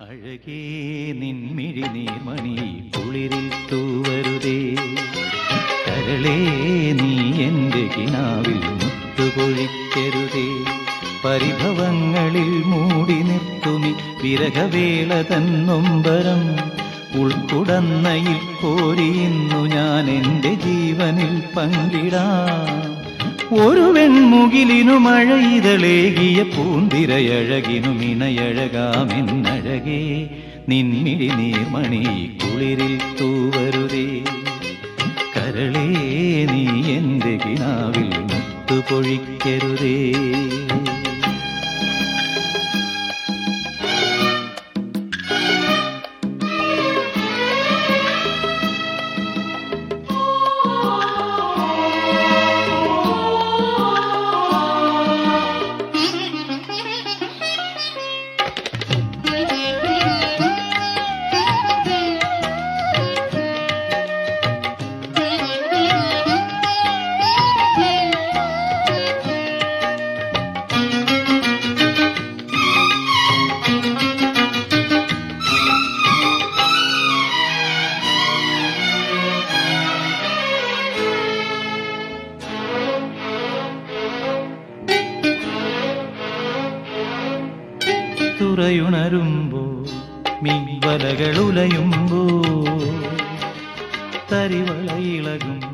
അഴകേ നിൻമിഴി നീർമണി കുളിരിൽ തൂവരുതേ. കരളേ നീ എന്റെ കിനാവിൽ മുത്തുപൊഴിക്കരുതേ. പരിഭവങ്ങളിൽ മൂടി നിർത്തുമി വിരഹവേള തന്നൊമ്പരം ഉൾക്കുടന്നയിൽ കോരിയുന്നു ഞാൻ എന്റെ ജീവനിൽ പങ്കിടാം ഒരു വെൺമുകിലിനു മഴയിതളേകിയ പൂന്തിരയഴകിനു മിണയഴകാമെന്നഴകേ. നിന്നിടി നീർമണി കുളിരിൽ തൂവരുതേ. കരളേ നീ എന്റെ കിനാവിൽ മുത്തുപൊഴിക്കരുതേ. തുറയുണരുമ്പോ മീൻവലകളുലയുമ്പോ തരിവളയിളകും